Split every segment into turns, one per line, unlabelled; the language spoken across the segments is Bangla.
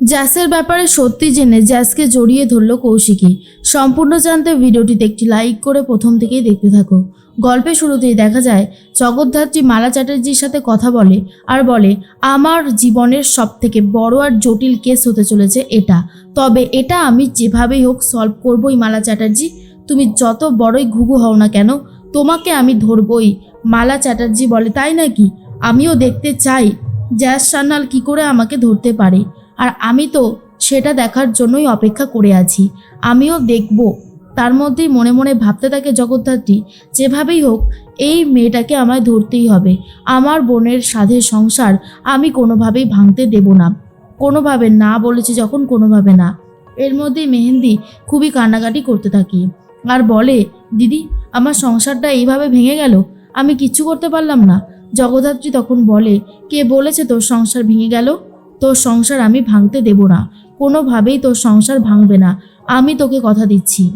জ্যাসের ব্যাপারে সত্যি জেনে জ্যাসকে জড়িয়ে ধরল কৌশিকী। সম্পূর্ণ জানতে ভিডিওটিতে একটি লাইক করে প্রথম থেকেই দেখতে থাকো। গল্পের শুরুতেই দেখা যায়, জগদ্ধাত্রী মালা চ্যাটার্জির সাথে কথা বলে আর বলে, আমার জীবনের সব থেকে বড় আর জটিল কেস হতে চলেছে এটা। তবে এটা আমি যেভাবেই হোক সলভ করবই মালা চ্যাটার্জি। তুমি যত বড়ই ঘুঘু হও না কেন, তোমাকে আমি ধরবই। মালা চ্যাটার্জি বলে, তাই নাকি? আমিও দেখতে চাই। জ্যাস সান্যাল কি করে আমাকে ধরতে পারে? আর আমি তো সেটা দেখার জন্যই অপেক্ষা করে আছি। আমিও দেখব। তার মধ্যেই মনে মনে ভাবতে থাকে জগদ্ধাত্রী, যেভাবেই হোক, এই মেয়েটাকে আমায় ধরতেই হবে। আমার বোনের সাধের সংসার আমি কোনোভাবেই ভাঙতে দেব না। কোনোভাবে না বলেছি যখন কোনোভাবে না। এর মধ্যেই মেহেন্দি খুবই কান্নাকাটি করতে থাকি। আর বলে, দিদি, আমার সংসারটা এইভাবে ভেঙে গেল? আমি কিচ্ছু করতে পারলাম না। জগদ্ধাত্রী তখন বলে, কে বলেছে তোর সংসার ভেঙে গেল? তোর সংসার আমি ভাঙতে দেব না। কোনোভাবেই তোর সংসার ভাঙবে না। আমি তোকে কথা দিচ্ছি।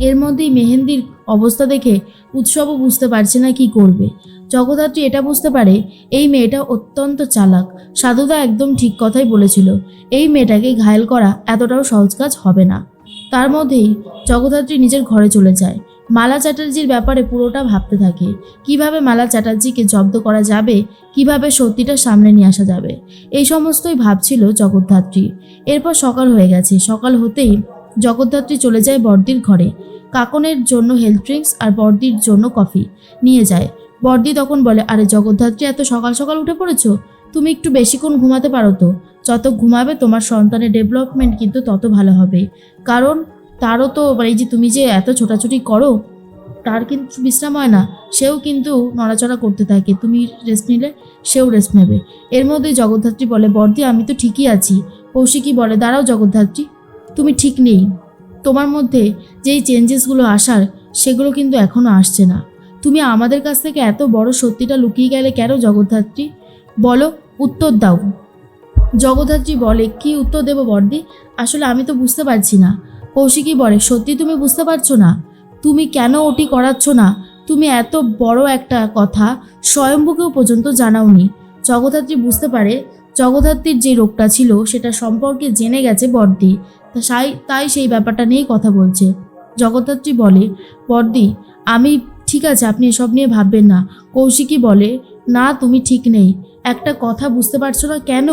এর মধ্যেই মেহেন্দির অবস্থা দেখে উৎসবও বুঝতে পারছে না কি করবে। জগদ্ধাত্রী এটা বুঝতে পারে, এই মেয়েটা অত্যন্ত চালাক। সাধুদা একদম ঠিক কথাই বলেছিল, এই মেয়েটাকে ঘায়েল করা এতটাও সহজ কাজ হবে না। তার মধ্যেই জগদ্ধাত্রী নিজের ঘরে চলে যায়। মালা চ্যাটার্জির ব্যাপারে পুরোটা ভাবতে থাকে। কীভাবে মালা চ্যাটার্জিকে জব্দ করা যাবে? কীভাবে সত্যিটা সামনে নিয়ে আসা যাবে? এই সমস্তই ভাবছিল জগদ্ধাত্রী। এরপর সকাল হয়ে গেছে। সকাল হতেই জগদ্ধাত্রী চলে যায় বর্দির ঘরে। কাকনের জন্য হেলথ ড্রিঙ্কস আর বর্দির জন্য কফি নিয়ে যায়। বর্দি তখন বলে, আরে জগদ্ধাত্রী, এত সকাল সকাল উঠে পড়েছো? তুমি একটু বেশিক্ষণ ঘুমাতে পারো তো। যত ঘুমাবে তোমার সন্তানের ডেভেলপমেন্ট কিন্তু তত ভালো হবে। কারণ তারও তো মানে এই যে তুমি যে এত ছোটাছুটি করো, তার কিন্তু বিশ্রাম হয় না। সেও কিন্তু নড়াচড়া করতে থাকে। তুমি রেস্ট নিলে সেও রেস্ট নেবে। এর মধ্যে জগদ্ধাত্রী বলে, বর্দি, আমি তো ঠিকই আছি। কৌশিকী বলে, দাঁড়াও জগদ্ধাত্রী, তুমি ঠিক নেই। তোমার মধ্যে যেই চেঞ্জেসগুলো আসার, সেগুলো কিন্তু এখনও আসছে না। তুমি আমাদের কাছ থেকে এত বড় সত্যিটা লুকিয়ে গেলে কেন জগদ্ধাত্রী? বলো, উত্তর দাও। জগদ্ধাত্রী বলে, কি উত্তর দেবো বর্দি? আসলে আমি তো বুঝতে পারছি না। কৌশিকী বলে, সত্যি তুমি বুঝতে পারছ না? তুমি কেন ওটি করাচ্ছ না? তুমি এত বড় একটা কথা স্বয়ম্ভুকেও পর্যন্ত জানাওনি। জগদ্ধাত্রী বুঝতে পারে, জগদ্ধাত্রীর যে রোগটা ছিল সেটা সম্পর্কে জেনে গেছে বর্দি। তা সাই, তাই সেই ব্যাপারটা নিয়েই কথা বলছে। জগদ্ধাত্রী বলে, বর্দি, আমি, ঠিক আছে, আপনি এসব নিয়ে ভাববেন না। কৌশিকী বলে, না, তুমি ঠিক নেই। একটা কথা বুঝতে পারছ না কেন?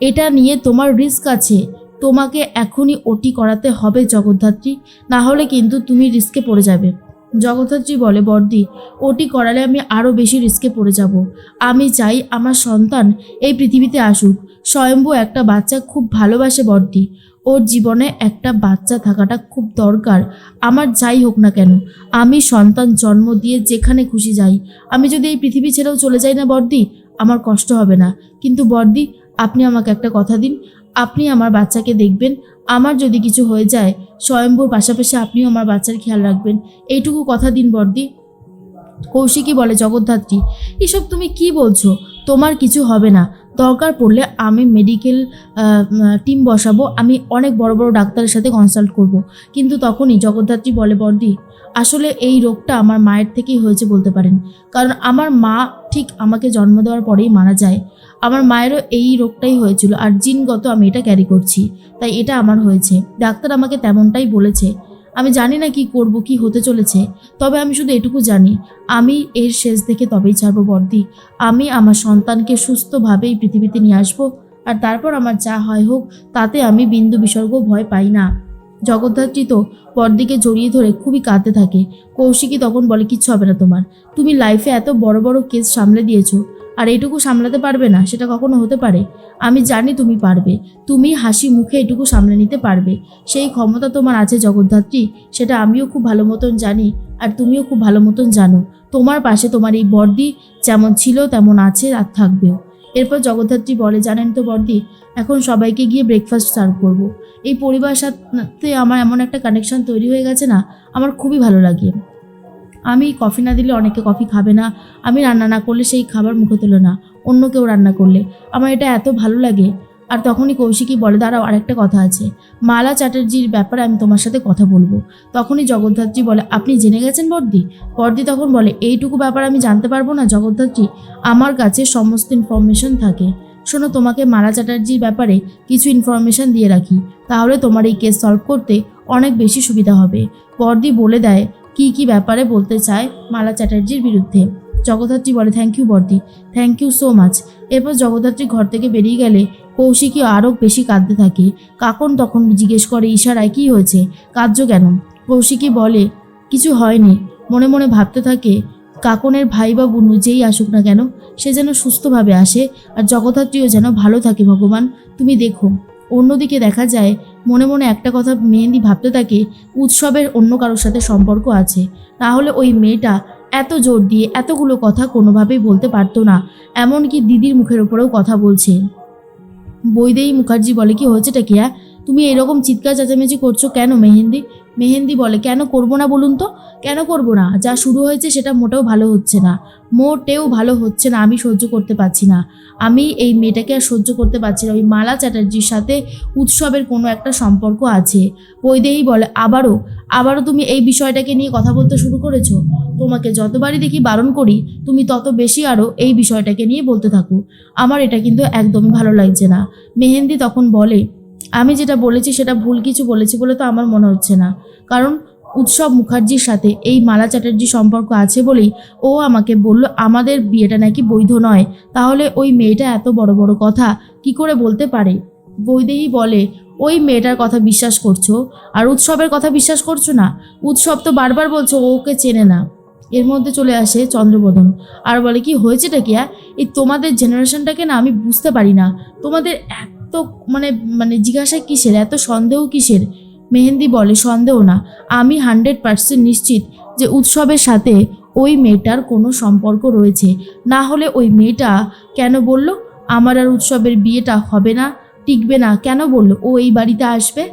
এটা নিয়ে তোমার রিস্ক আছে। তোমাকে এখনই ওটি করাতে হবে, জগদ্ধাত্রী। না হলে কিন্তু তুমি রিস্কে পড়ে যাবে। জগদ্ধাত্রী বলে বর্দি ওটি করালে আমি আরও বেশি রিস্কে পড়ে যাব। আমি চাই আমার সন্তান এই পৃথিবীতে আসুক। স্বয়ম্ভু একটা বাচ্চা খুব ভালোবাসে বর্দি ওর জীবনে একটা বাচ্চা থাকাটা খুব দরকার। আমার যাই হোক না কেন, আমি সন্তান জন্ম দিয়ে যেখানে খুশি যাই। আমি যদি এই পৃথিবী ছেড়েও চলে যাই না বর্দি আমার কষ্ট হবে না। কিন্তু বর্দি আপনি আমাকে একটা কথা দিন, আপনি আমার বাচ্চাকে দেখবেন, আমার যদি কিছু হয়ে যায়, স্বয়ম্ভুর পাশাপাশি আপনিও আমার বাচ্চার খেয়াল রাখবেন। এইটুকু কথা দিন বর্দি। কৌশিকী বলে, জগদ্ধাত্রী, এসব তুমি কি বলছো? তোমার কিছু হবে না। দরকার পড়লে আমি মেডিকেল টিম বসাবো, আমি অনেক বড় বড় ডাক্তারের সাথে কনসাল্ট করব। কিন্তু তখনই জগদ্ধাত্রী বলে, বর্দি, আসলে এই রোগটা আমার মায়ের থেকেই হয়েছে বলতে পারেন। কারণ আমার মা ঠিক আমাকে জন্ম দেওয়ার পরেই মারা যায়। আমার মায়েরও এই রোগটাই হয়েছিল আর জিনগত আমি এটা ক্যারি করছি, তাই এটা আমার হয়েছে। ডাক্তার আমাকে তেমনটাই বলেছে। আমি জানি না কি করব, কি হতে চলেছে, তবে আমি শুধু এটুকু জানি, আমি এর শেষ দেখে তবেই ছাড়ব বর্দি। আমি আমার সন্তানকে সুস্থভাবেই পৃথিবীতে নিয়ে আসব আর তারপর আমার যা হয় হোক, তাতে আমি বিন্দু বিসর্গ ভয় পাই না। জগদ্ধাত্রী তো বর্দিকে জড়িয়ে ধরে খুবই কাঁদতে থাকে। কৌশিকী তখন বলে, কিচ্ছু হবে না তোমার। তুমি লাইফে এত বড় বড় কেস সামলে দিয়েছ। আর এইটুকু সামলাতে পারবে না, সেটা কখনো হতে পারে। আমি জানি তুমি পারবে। তুমি হাসি মুখে এটুকু সামলে নিতে পারবে। সেই ক্ষমতা তোমার আছে, জগদ্ধাত্রী, সেটা আমিও খুব ভালো মতন জানি আর তুমিও খুব ভালো মতন জানো। তোমার পাশে তোমার এই বর্দি যেমন ছিল, তেমন আছে আর থাকবেও। এরপর জগদ্ধাত্রী বলে, জানেন তো বর্দি, এখন সবাইকে গিয়ে ব্রেকফাস্ট সার্ভ করব। এই পরিবার সাথে আমার এমন একটা কানেকশন তৈরি হয়ে গেছে না, আমার খুবই ভালো লাগে। আমি কফি না দিলে অনেকে কফি খাবে না। আমি রান্না না করলে সেই খাবার মুখে তোলে না। অন্য কেউ রান্না করলে। আমার এটা এত ভালো লাগে। আর তখনই কৌশিকী বলে, দাঁড়াও, আরেকটা কথা আছে। মালা চ্যাটার্জির ব্যাপারে আমি তোমার সাথে কথা বলব। তখনই জগদ্ধাত্রী বলে, আপনি জেনে গেছেন বর্দি? বর্দি তখন বলে, এইটুকু ব্যাপার আমি জানতে পারব না জগদ্ধাত্রী। আমার কাছে সমস্ত ইনফরমেশন থাকে। শোনো, তোমাকে মালা চ্যাটার্জির ব্যাপারে কিছু ইনফরমেশন দিয়ে রাখি। তাহলে তোমার এই কেস সলভ করতে অনেক বেশি সুবিধা হবে। বর্দি বলে দেয় কি কি ব্যাপারে বলতে চায় মালা চ্যাটার্জির বিরুদ্ধে। জগদ্ধাত্রী বলে থ্যাংক ইউ বর্দি। থ্যাংক ইউ সো মাচ এরপর জগদ্ধাত্রী ঘর থেকে বেরিয়ে গেলে কৌশিকী আরও বেশি কাঁদতে থাকে। কাকন তখন জিজ্ঞেস করে, ইশারায় কি হয়েছে? কাঁদছো কেন? কৌশিকী বলে, কিছু হয়নি। মনে মনে ভাবতে থাকে, কাকনের ভাই বা বুনু যেই আসুক না কেন, সে যেন সুস্থভাবে আসে আর জগদ্ধাত্রীও যেন ভালো থাকে, ভগবান। তুমি দেখো। অন্যদিকে দেখা যায় মনে মনে একটা কথা মেহেন্দি ভাবতে থাকে, উৎসবের অন্য কারোর সাথে সম্পর্ক আছে। তাহলে ওই মেয়েটা এত জোর দিয়ে এতগুলো কথা কোনোভাবেই বলতে পারতো না, এমনকি দিদির মুখের উপরেও কথা বলছে। বৈদেয়ী মুখার্জি বলে কি হয়েছেটা কিয়া হ্যাঁ? তুমি এরকম চিৎকার চেঁচামেচি করছ কেন মেহেন্দি? মেহেন্দি বলে। কেন করব না বলুন তো? কেন করব না? যা শুরু হয়েছে সেটা মোটেও ভালো হচ্ছে না। মোটেও ভালো হচ্ছে না, আমি সহ্য করতে পারছি না। আমি এই মেয়েটাকে আর সহ্য করতে পারছি না। ওই মালা চ্যাটার্জির সাথে উৎসবের কোনো একটা সম্পর্ক আছে। বৈদেহী বলে, আবারও? আবারও তুমি এই বিষয়টাকে নিয়ে কথা বলতে শুরু করেছ? তোমাকে যতবারই দেখি বারণ করি, তুমি তত বেশি আরও এই বিষয়টাকে নিয়ে বলতে থাকো। আমার এটা কিন্তু একদমই ভালো লাগছে না। মেহেন্দি তখন বলে আমি যেটা বলেছি সেটা ভুল কিছু বলেছি বলে তো আমার মনে হচ্ছে না। কারণ উৎসব মুখার্জির সাথে এই মালা চ্যাটার্জি সম্পর্ক আছে বলেই ও আমাকে বলল, আমাদের বিয়েটা নাকি বৈধ নয়। তাহলে ওই মেয়েটা এত বড় বড় কথা কি করে বলতে পারে? বৈদেহী বলে, ওই মেয়েটার কথা বিশ্বাস করছ? আর উৎসবের কথা বিশ্বাস করছ না? উৎসব তো বারবার বলছো ওকে চেনে না। এর মধ্যে চলে আসে চন্দ্রবোধন আর বলে, কি হয়েছেটা কি এই তোমাদের জেনারেশনটাকে না আমি বুঝতে পারি না। তোমাদের এত মানে মানে জিজ্ঞাসা কিসের? এত সন্দেহ কিসের? মেহেন্দি বলে, সন্দেহ না। আমি হান্ড্রেড পার্সেন্ট নিশ্চিত যে উৎসবের সাথে ওই মেয়েটার কোনো সম্পর্ক রয়েছে। না হলে ওই মেয়েটা কেন বলল, আমার আর উৎসবের বিয়েটা হবে না, টিকবে না। কেন বলল, ও এই বাড়িতে আসবে?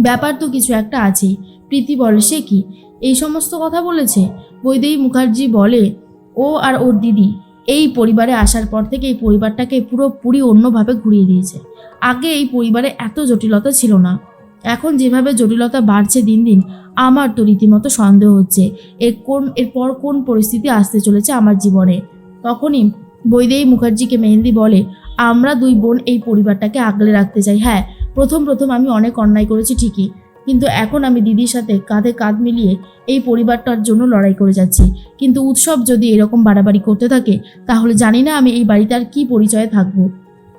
ব্যাপার তো কিছু একটা আছেই প্রীতি বলে, সে কি? এই সমস্ত কথা বলেছে। বৈদেহী মুখার্জি বলে, ও আর ওর দিদি। এই পরিবারে আসার পর থেকে এই পরিবারটাকে পুরোপুরি অন্যভাবে ঘুরিয়ে দিয়েছে। আগে এই পরিবারে এত জটিলতা ছিল না। এখন যেভাবে জটিলতা বাড়ছে দিন দিন, আমার তো রীতিমতো সন্দেহ হচ্ছে। এর কোন, এরপর কোন পরিস্থিতি আসতে চলেছে আমার জীবনে? তখনই বৈদেহী মুখার্জিকে মেহেন্দি বলে, আমরা দুই বোন এই পরিবারটাকে আগলে রাখতে চাই। হ্যাঁ প্রথম প্রথম আমি অনেক অন্যায় করেছি ঠিকই। কিন্তু এখন আমি দিদির সাথে কাঁধে কাঁধ মিলিয়ে এই পরিবারটার জন্য লড়াই করে যাচ্ছি। কিন্তু উৎসব যদি এরকম বাড়াবাড়ি করতে থাকে, তাহলে জানি না আমি এই বাড়িতে আর কী পরিচয়ে থাকব।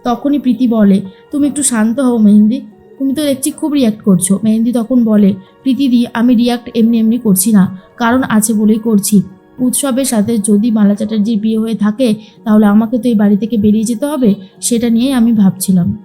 তখনই প্রীতি বলে, তুমি একটু শান্ত হও মেহেন্দি। তুমি তো দেখছি খুব রিয়াক্ট করছ। মেহেন্দি তখন বলে প্রীতিদি আমি রিয়াক্ট এমনি এমনি করছি না। কারণ আছে বলেই করছি। উৎসবের সাথে যদি মালা চ্যাটার্জির বিয়ে হয়ে থাকে, তাহলে আমাকে তো এই বাড়ি থেকে বেরিয়ে যেতে হবে, সেটা নিয়েই আমি ভাবছিলাম।